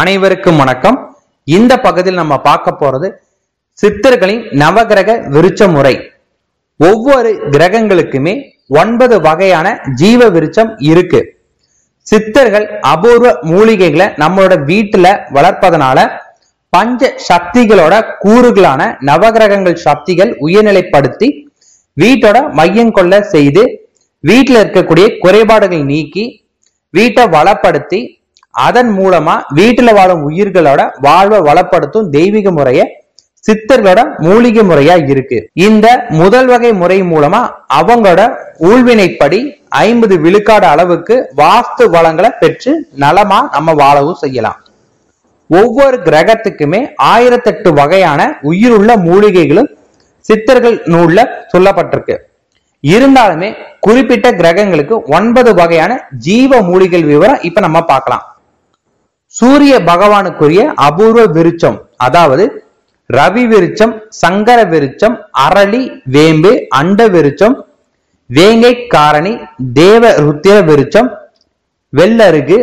அனைவருக்கும் வணக்கம். இந்த பகுதியில் நம்ம பார்க்க போறது சித்தர்களின் நவகிரக விருச்ச முறை ஒவ்வொரு கிரகங்களுக்குமே ஒன்பது வகையான ஜீவ விருச்சம் இருக்கு. சித்தர்கள் அபூர்வ மூலிகைகளை நம்மளோட வீட்டுல வளர்ப்பதனால பஞ்ச சக்திகளோட கூறுகளான நவகிரகங்கள் சக்திகள் உயர்நிலைப்படுத்தி வீட்டோட மையம் கொள்ள செய்து வீட்டில் இருக்கக்கூடிய குறைபாடுகள் நீக்கி வீட்டை வளப்படுத்தி அதன் மூலமா வீட்டுல வாழும் உயிர்களோட வாழ்வை வளப்படுத்தும் தெய்வீக முறைய சித்தர்களோட மூலிகை முறையா இருக்கு. இந்த முதல் வகை முறை மூலமா அவங்களோட ஊழ்வினைப்படி ஐம்பது விழுக்காடு அளவுக்கு வாஸ்து வளங்களை பெற்று நலமா நம்ம வாழவும் செய்யலாம். ஒவ்வொரு கிரகத்துக்குமே ஆயிரத்தெட்டு வகையான உயிருள்ள மூலிகைகளும் சித்தர்கள் நூல்ல சொல்லப்பட்டிருக்கு. இருந்தாலுமே குறிப்பிட்ட கிரகங்களுக்கு ஒன்பது வகையான ஜீவ மூலிகள் விவரம் இப்ப நம்ம பார்க்கலாம். சூரிய பகவானுக்குரிய அபூர்வ விருட்சம் அதாவது ரவி விருச்சம் சங்கர விருச்சம் அரளி வேம்பு அண்ட விருச்சம் வேங்கை காரணி தேவ ருத்திர விருட்சம் வெள்ளருகு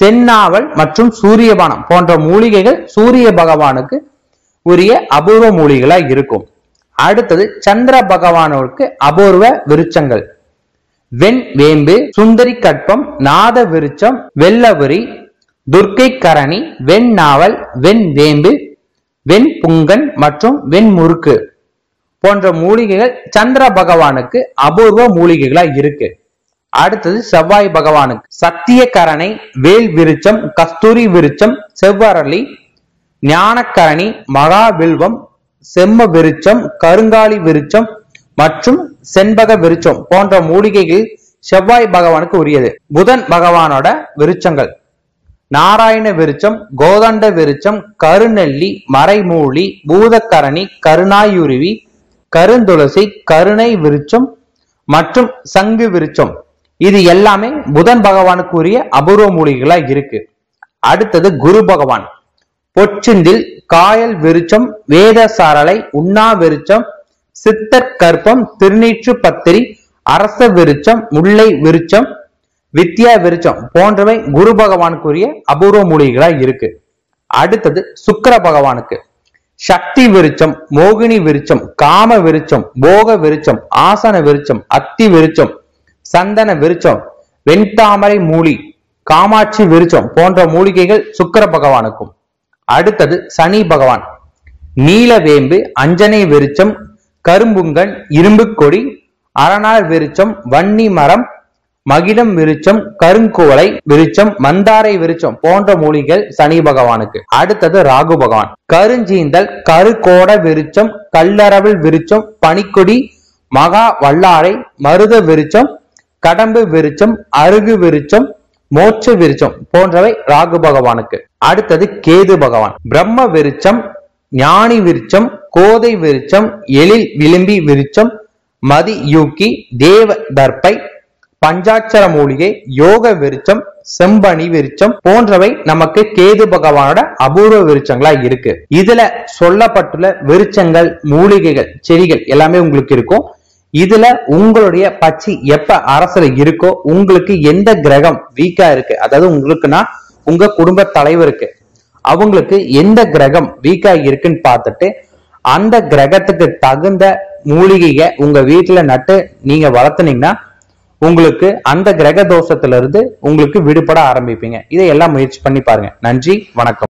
செந்நாவல் மற்றும் சூரியபானம் போன்ற மூலிகைகள் சூரிய பகவானுக்கு உரிய அபூர்வ மூலிகளா இருக்கும். அடுத்தது சந்திர பகவானுக்கு அபூர்வ விருட்சங்கள். வெண் வேம்பு சுந்தரி கற்பம் நாத விருச்சம் வெள்ளபுரி துர்க்கை கரணி வெண் நாவல் வெண் வேம்பு வெண் புங்கன் மற்றும் வெண் முறுக்கு போன்ற மூலிகைகள் சந்திர பகவானுக்கு அபூர்வ மூலிகைகளா இருக்கு. அடுத்தது செவ்வாய் பகவானுக்கு. சத்திய கரணை வேல் விருச்சம் கஸ்தூரி விருச்சம் செவ்வரளி ஞானக்கரணி மகாவில்வம் செம்ம விருச்சம் கருங்காலி விருச்சம் மற்றும் செண்பக விருச்சம் போன்ற மூலிகைகள் செவ்வாய் பகவானுக்கு உரியது. புதன் பகவானோட விருச்சங்கள் நாராயண விருச்சம் கோதண்ட விருச்சம் கருநெல்லி மறைமூலி பூதக்கரணி கருணாயுருவி கருந்துளசி கருணை விருச்சம் மற்றும் சங்கு விருச்சம் இது எல்லாமே புதன் பகவானுக்குரிய அபூர்வ மூலிகளா இருக்கு. அடுத்தது குரு பகவான். பொச்சிந்தில் காயல் விருச்சம் வேத சாரலை உண்ணா விருச்சம் சித்தர் கற்பம் திருநீற்று பத்திரி அரச விருச்சம் முல்லை விருச்சம் வித்யா விருச்சம் போன்றவை குரு பகவானுக்குரிய அபூர்வ மூலிகைகளா இருக்கு. அடுத்தது சுக்கிர பகவானுக்கு. சக்தி விருச்சம் மோகினி விருச்சம் காம விருச்சம் போக விருச்சம் ஆசன விருச்சம் அத்தி விருச்சம் சந்தன விருச்சம் வெண்தாமரை மூலி காமாட்சி விருச்சம் போன்ற மூலிகைகள் சுக்கிர பகவானுக்கும். அடுத்தது சனி பகவான். நீலவேம்பு அஞ்சனை விருச்சம் கரும்புங்கன் இரும்பு கொடி அரணார் விருச்சம் வன்னி மரம் மகிடம் விருச்சம் கருங்குவளை விருச்சம் மந்தாரை விருச்சம் போன்ற மூலிகள் சனி பகவானுக்கு. அடுத்தது ராகு பகவான். கருஞ்சீந்தல் கருகோட விருச்சம் கல்லறவில் விருச்சம் பனிக்கொடி மகா வல்லாரை மருத விருச்சம் கடம்பு விருச்சம் அருகு விருச்சம் மோட்ச விருச்சம் போன்றவை ராகு பகவானுக்கு. அடுத்தது கேது பகவான். பிரம்ம விருச்சம் ஞானி விருச்சம் கோதை விருச்சம் எழில் விளிம்பி விருச்சம் மதி யூக்கி தேவ தர்ப்பை பஞ்சாட்சர மூலிகை யோக விருச்சம் செம்பனி விருச்சம் போன்றவை நமக்கு கேது பகவானோட அபூர்வ விருச்சங்களா இருக்கு. இதுல சொல்லப்பட்டுள்ள விருச்சங்கள் மூலிகைகள் செடிகள் எல்லாமே உங்களுக்கு இருக்கும். இதுல உங்களுடைய பச்சி எப்ப அரசுல இருக்கோ உங்களுக்கு எந்த கிரகம் வீக்கா இருக்கு அதாவது உங்களுக்குன்னா உங்க குடும்ப தலைவருக்கு அவங்களுக்கு எந்த கிரகம் வீக்கா இருக்குன்னு பார்த்துட்டு அந்த கிரகத்துக்கு தகுந்த மூலிகையை உங்க வீட்டுல நட்டு நீங்க வளர்த்துனீங்கன்னா உங்களுக்கு அந்த கிரக தோஷத்திலிருந்து உங்களுக்கு விடுபட ஆரம்பிப்பீங்க. இதை எல்லாம் முயற்சி பண்ணி பாருங்க. நன்றி வணக்கம்.